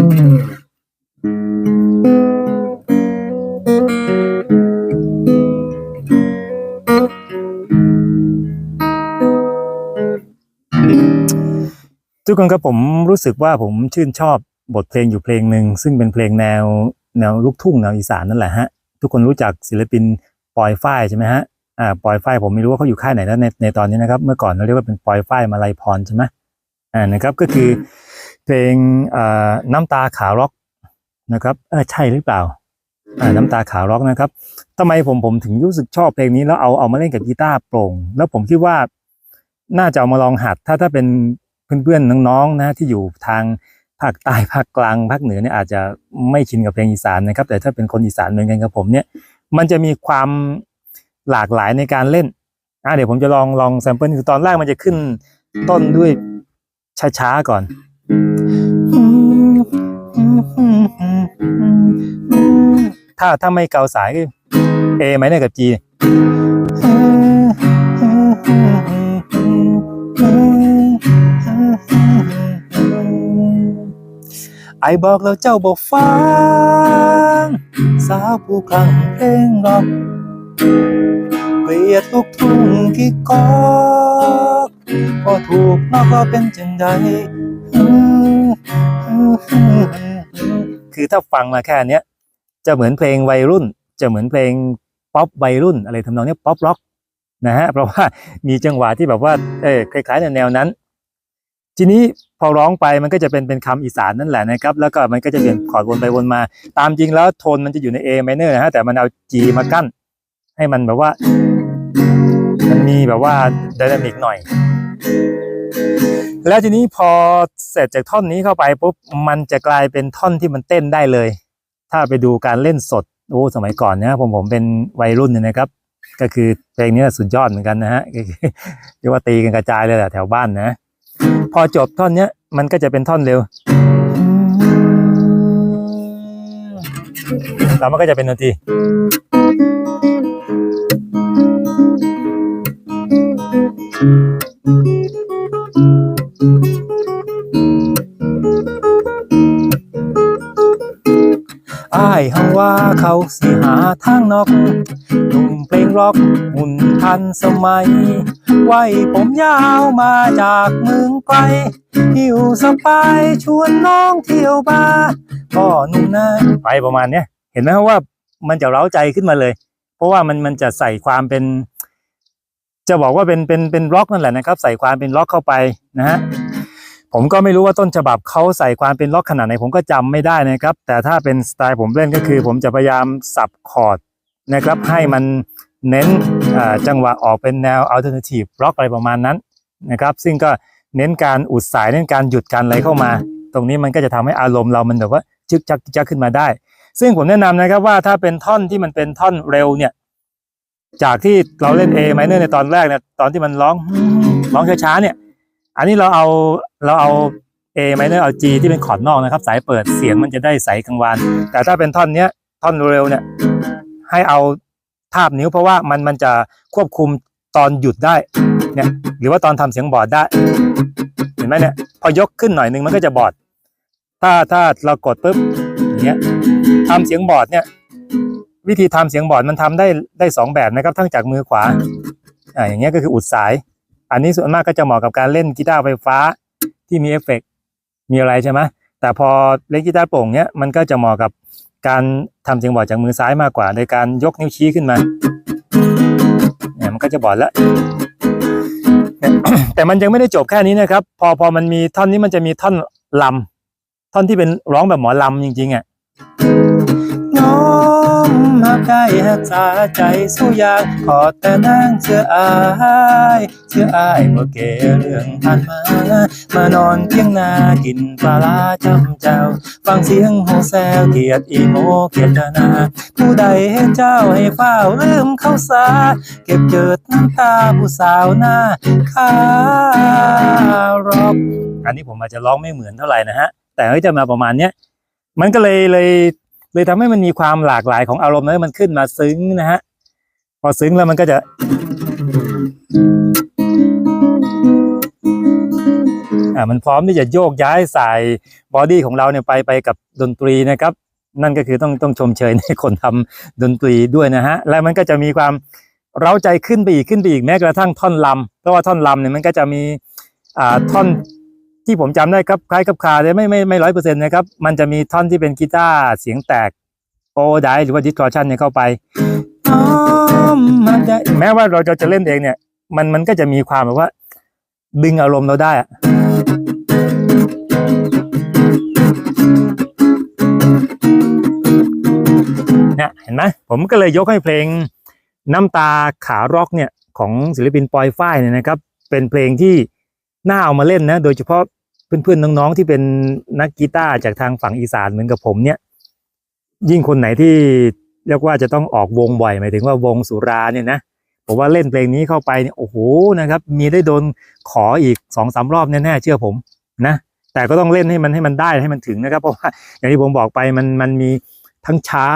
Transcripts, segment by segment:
ทุกคนครับผมรู้สึกว่าผมชื่นชอบบทเพลงอยู่เพลงหนึ่งซึ่งเป็นเพลงแนวแนวลูกทุ่งแนวอีสานนั่นแหละฮะทุกคนรู้จักศิลปินปอยฝ้ายใช่ไหมฮะอ่าปอยฝ้ายผมไม่รู้ว่าเขาอยู่ค่ายไหนแล้วในในตอนนี้นะครับ เมื่อก่อนเราเรียกว่าเป็นปอยฝ้ายมาลัยพรใช่ไหมอ่านะครับก็คือ เพลงอ่าน้ำตาขาร็อกนะครับเออใช่หรือเปล่าอ่าน้ำตาขาร็อกนะครับทำไมผมผมถึงรู้สึกชอบเพลงนี้แล้วเอาเอามาเล่นกับกีตาร์โปร่ง แล้วผมคิดว่าน่าจะเอามาลองหัด ถ้าถ้าเป็นเพื่อนๆน้องๆนะที่อยู่ทางภาคใต้ภาคกลางภาคเหนือเนี่ยอาจจะไม่ชินกับเพลงอีสานนะครับ แต่ถ้าเป็นคนอีสานเหมือนกันกับผมเนี่ย มันจะมีความหลากหลายในการเล่นอะเดี๋ยวผมจะลองลองแซมเปิลคือตอนแรกมันจะขึ้นต้นด้วยช้าๆก่อน ถ้าถ้าไม่เกาสายก็เอไหมเนี่ยกับจีไอบอกแล้วเจ้าบอกฟัง สาวผู้คลั่งเพลงรอกเกลียดลูกทุ่งที่กอกพอถูกนอกก็เป็นจังใด คือถ้าฟังมาแค่เนี้ยจะเหมือนเพลงวัยรุ่น จะเหมือนเพลงป๊อปวัยรุ่น อะไรทำนองเนี้ป๊อปร็อกนะฮะเพราะว่ามีจังหวะที่แบบว่าเออคล้ายๆในแนวนั้น ทีนี้พอร้องไปมันก็จะเป็นเป็นคำอีสานนั่นแหละนะครับ แล้วก็มันก็จะเปลี่ยนคอร์ดวนไปวนมา ตามจริงแล้วโทนมันจะอยู่ใน A minor นะฮะแต่มันเอา G มากั้น ให้มันแบบว่า มันมีแบบว่าดินามิกหน่อย แล้วทีนี้พอเสร็จจากท่อนนี้เข้าไปปุ๊บมันจะกลายเป็นท่อนที่มันเต้นได้เลย ถ้าไปดูการเล่นสดโอ้สมัยก่อนเนี่ยผมผมเป็นวัยรุ่นเนี่ยนะครับ ก็คือเพลงนี้สุดยอดเหมือนกันนะฮะเรียกว่าตีกันกระจายเลยแหละแถวบ้านนะ พอจบท่อนเนี้ยมันก็จะเป็นท่อนเร็วแล้วมันก็จะเป็นดนตรี อ้ายหังว่าเขาสิหาทางนอกหนุ่มเพลงร็อกหุ่นทันสมัย ไว้ผมยาวมาจากเมืองไกลหิวสบายชวนน้องเที่ยวบาร์ก็นุ่มนะไปประมาณเนี้ยเห็นไหมว่ามันจะเร้าใจขึ้นมาเลย เพราะว่ามันมันจะใส่ความเป็น จะบอกว่าเป็นเป็นเป็นร็อกนั่นแหละนะครับ ใส่ความเป็นร็อกเข้าไปนะฮะ ผมก็ไม่รู้ว่าต้นฉบับเขาใส่ความเป็นร็อกขนาดไหนผมก็จำไม่ได้นะครับ แต่ถ้าเป็นสไตล์ผมเล่นก็คือ ผมจะพยายามสับคอร์ดนะครับ ให้มันเน้นอ่าจังหวะออกเป็นแนวอัลเทอร์เนทีฟร็อกอะไรประมาณนั้นนะครับ ซึ่งก็เน้นการอุดสายเน้นการหยุดการอะไรเข้ามา ตรงนี้มันก็จะทำให้อารมณ์เรามันแบบว่าจึกจักจึกจักขึ้นมาได้ ซึ่งผมแนะนำนะครับว่าถ้าเป็นท่อนที่มันเป็นท่อนเร็วเนี่ยจากที่เราเล่น A minor ในตอนแรกเนี่ยตอนที่มันร้องร้องช้าๆเนี่ย อันนี้เราเอาเราเอา A minor เอา G ที่เป็นคอร์ดนอกนะครับ สายเปิดเสียงมันจะได้ใสกังวาน แต่ถ้าเป็นท่อนเนี้ยท่อนเร็วเนี่ยให้เอาทาบนิ้วเพราะว่ามันมันจะควบคุมตอนหยุดได้เนี่ยหรือว่าตอนทำเสียงบอร์ดได้ เห็นไหมเนี่ยพอยกขึ้นหน่อยนึงมันก็จะบอร์ดถ้าถ้าเรากดปุ๊บอย่างเงี้ยทำเสียงบอร์ดเนี่ยวิธีทำเสียงบอร์ดมันทำได้ได้สองแบบนะครับทั้งจากมือขวาอ่าอย่างเงี้ยก็คืออุดสาย อันนี้ส่วนมากก็จะเหมาะกับการเล่นกีตาร์ไฟฟ้าที่มีเอฟเฟกต์มีอะไรใช่ไหมแต่พอเล่นกีตาร์โปร่งเนี้ยมันก็จะเหมาะกับการทำเสียงบอดจากมือซ้ายมากกว่า ในการยกนิ้วชี้ขึ้นมาเนี่ยมันก็จะบอดแล้วแต่มันยังไม่ได้จบแค่นี้นะครับ พอพอมันมีท่อนนี้มันจะมีท่อนลำท่อนที่เป็นร้องแบบหมอลำจริงๆอะ หักใจหักษาใจสู้ยากขอแต่นางเชื่ออายเชื่ออายบ่เกเรื่องผ่านมามานอนเพียงนากินปลาลาจำเจ้า ฟังเสียงโฮแซวเกียดอีโมเกียดนา ผู้ใดเห็นเจ้าให้เฝ้าลืมเข้าสา เก็บเจิดน้ำตาผู้สาวหน้าคารอบอันนี้ผมอาจจะร้องไม่เหมือนเท่าไหร่นะฮะ แต่ก็จะมาประมาณเนี้ยมันก็เลยเลย เลยทำให้มันมีความหลากหลายของอารมณ์นั้นมันขึ้นมาซึ้งนะฮะพอซึ้งแล้วมันก็จะ อ่ามันพร้อมที่จะโยกย้ายสายบอดี้ของเราเนี่ยไปไปกับดนตรีนะครับ นั่นก็คือต้องต้องชมเชยในคนทำดนตรีด้วยนะฮะและมันก็จะมีความเร้าใจขึ้นไปอีกขึ้นไปอีกแม้กระทั่งท่อนลำเพราะว่าท่อนลำเนี่ยมันก็จะมีอ่าท่อน ที่ผมจำได้ครับคล้ายกับคาแต่ไม่ไม่ไม่ร้อยเปอร์เซ็นต์นะครับ มันจะมีท่อนที่เป็นกีตาร์เสียงแตกโอไดหรือว่าดิสทอร์ชันเนี่ยเข้าไปมันจะแม้ว่าเราจะจะเล่นเองเนี่ย มันมันก็จะมีความแบบว่า ดึงอารมณ์เราได้อะเนี่ยเห็นไหมผมก็เลยยกให้เพลงน้ำตาขาร็อกเนี่ย ของศิลปินปอยฝ้ายเนี่ยนะครับ เป็นเพลงที่น่าเอามาเล่นนะ โดยเฉพาะ เพื่อนๆน้องๆที่เป็นนักกีตาร์จากทางฝั่งอีสานเหมือนกับผมเนี่ย ยิ่งคนไหนที่เรียกว่าจะต้องออกวงบ่อยหมายถึงว่าวงสุราเนี่ยนะผมว่าเล่นเพลงนี้เข้าไปเนี่ยโอ้โหนะครับ มีได้โดนขออีกสองสามรอบแน่ๆเชื่อผมนะแต่ก็ต้องเล่นให้มันให้มันได้ให้มันถึงนะครับ เพราะว่าอย่างที่ผมบอกไปมันมันมีทั้งช้า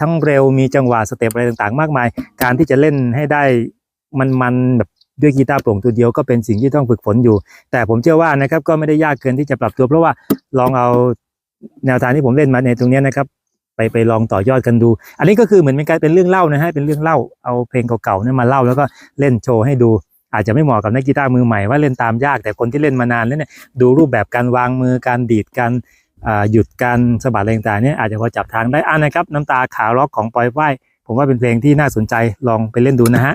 ทั้งเร็วมีจังหวะสเต็ปอะไรต่างๆ มากมาย การที่จะเล่นให้ได้มันมันแบบ ด้วยกีตาร์โปร่งตัวเดียวก็เป็นสิ่งที่ต้องฝึกฝนอยู่ แต่ผมเชื่อว่านะครับก็ไม่ได้ยากเกินที่จะปรับตัว เพราะว่าลองเอาแนวทางที่ผมเล่นมาในตรงนี้นะครับไปไปลองต่อยอดกันดู อันนี้ก็คือเหมือนเป็นการเป็นเรื่องเล่านะฮะเป็นเรื่องเล่าเอาเพลงเก่าๆนี่มาเล่าแล้วก็เล่นโชว์ให้ดูอาจจะไม่เหมาะกับนักกีตาร์มือใหม่ว่าเล่นตามยากแต่คนที่เล่นมานานแล้วเนี่ยดูรูปแบบการวางมือการดีดการหยุดการสะบัดอะไรต่างๆเนี่ยอาจจะพอจับทางได้อ่านะครับ น้ำตาขาล็อกของปอยฝ้ายผมว่าเป็นเพลงที่น่าสนใจลองไปเล่นดูนะฮะ